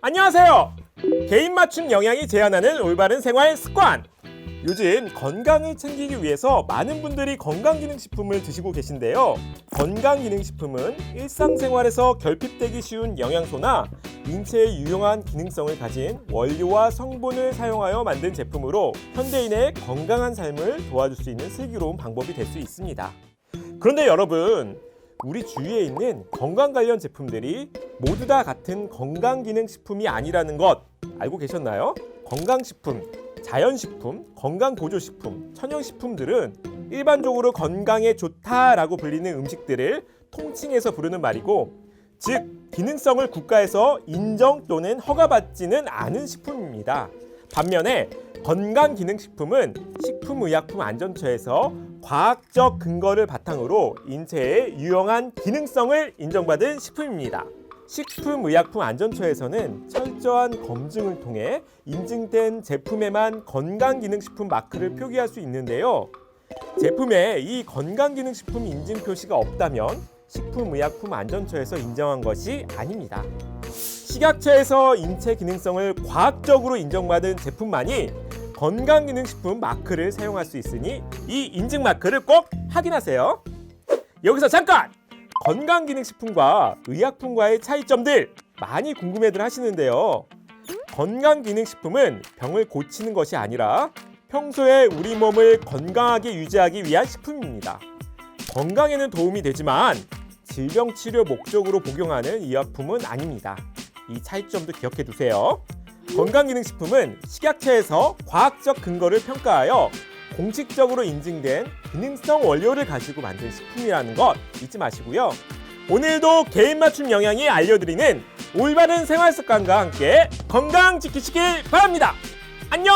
안녕하세요. 개인 맞춤 영양이 제안하는 올바른 생활 습관. 요즘 건강을 챙기기 위해서 많은 분들이 건강기능식품을 드시고 계신데요. 건강기능식품은 일상생활에서 결핍되기 쉬운 영양소나 인체에 유용한 기능성을 가진 원료와 성분을 사용하여 만든 제품으로 현대인의 건강한 삶을 도와줄 수 있는 슬기로운 방법이 될 수 있습니다. 그런데 여러분, 우리 주위에 있는 건강 관련 제품들이 모두 다 같은 건강기능식품이 아니라는 것 알고 계셨나요? 건강식품, 자연식품, 건강보조식품, 천연식품들은 일반적으로 건강에 좋다라고 불리는 음식들을 통칭해서 부르는 말이고 즉 기능성을 국가에서 인정 또는 허가받지는 않은 식품입니다. 반면에 건강기능식품은 식품의약품안전처에서 과학적 근거를 바탕으로 인체에 유용한 기능성을 인정받은 식품입니다. 식품의약품안전처에서는 철저한 검증을 통해 인증된 제품에만 건강기능식품 마크를 표기할 수 있는데요. 제품에 이 건강기능식품 인증 표시가 없다면 식품의약품안전처에서 인정한 것이 아닙니다. 식약처에서 인체 기능성을 과학적으로 인정받은 제품만이 건강기능식품 마크를 사용할 수 있으니 이 인증 마크를 꼭 확인하세요. 여기서 잠깐! 건강기능식품과 의약품과의 차이점들 많이 궁금해들 하시는데요. 건강기능식품은 병을 고치는 것이 아니라 평소에 우리 몸을 건강하게 유지하기 위한 식품입니다. 건강에는 도움이 되지만 질병 치료 목적으로 복용하는 의약품은 아닙니다. 이 차이점도 기억해 두세요. 건강기능식품은 식약처에서 과학적 근거를 평가하여 공식적으로 인증된 기능성 원료를 가지고 만든 식품이라는 것 잊지 마시고요. 오늘도 개인 맞춤 영양이 알려드리는 올바른 생활 습관과 함께 건강 지키시길 바랍니다. 안녕!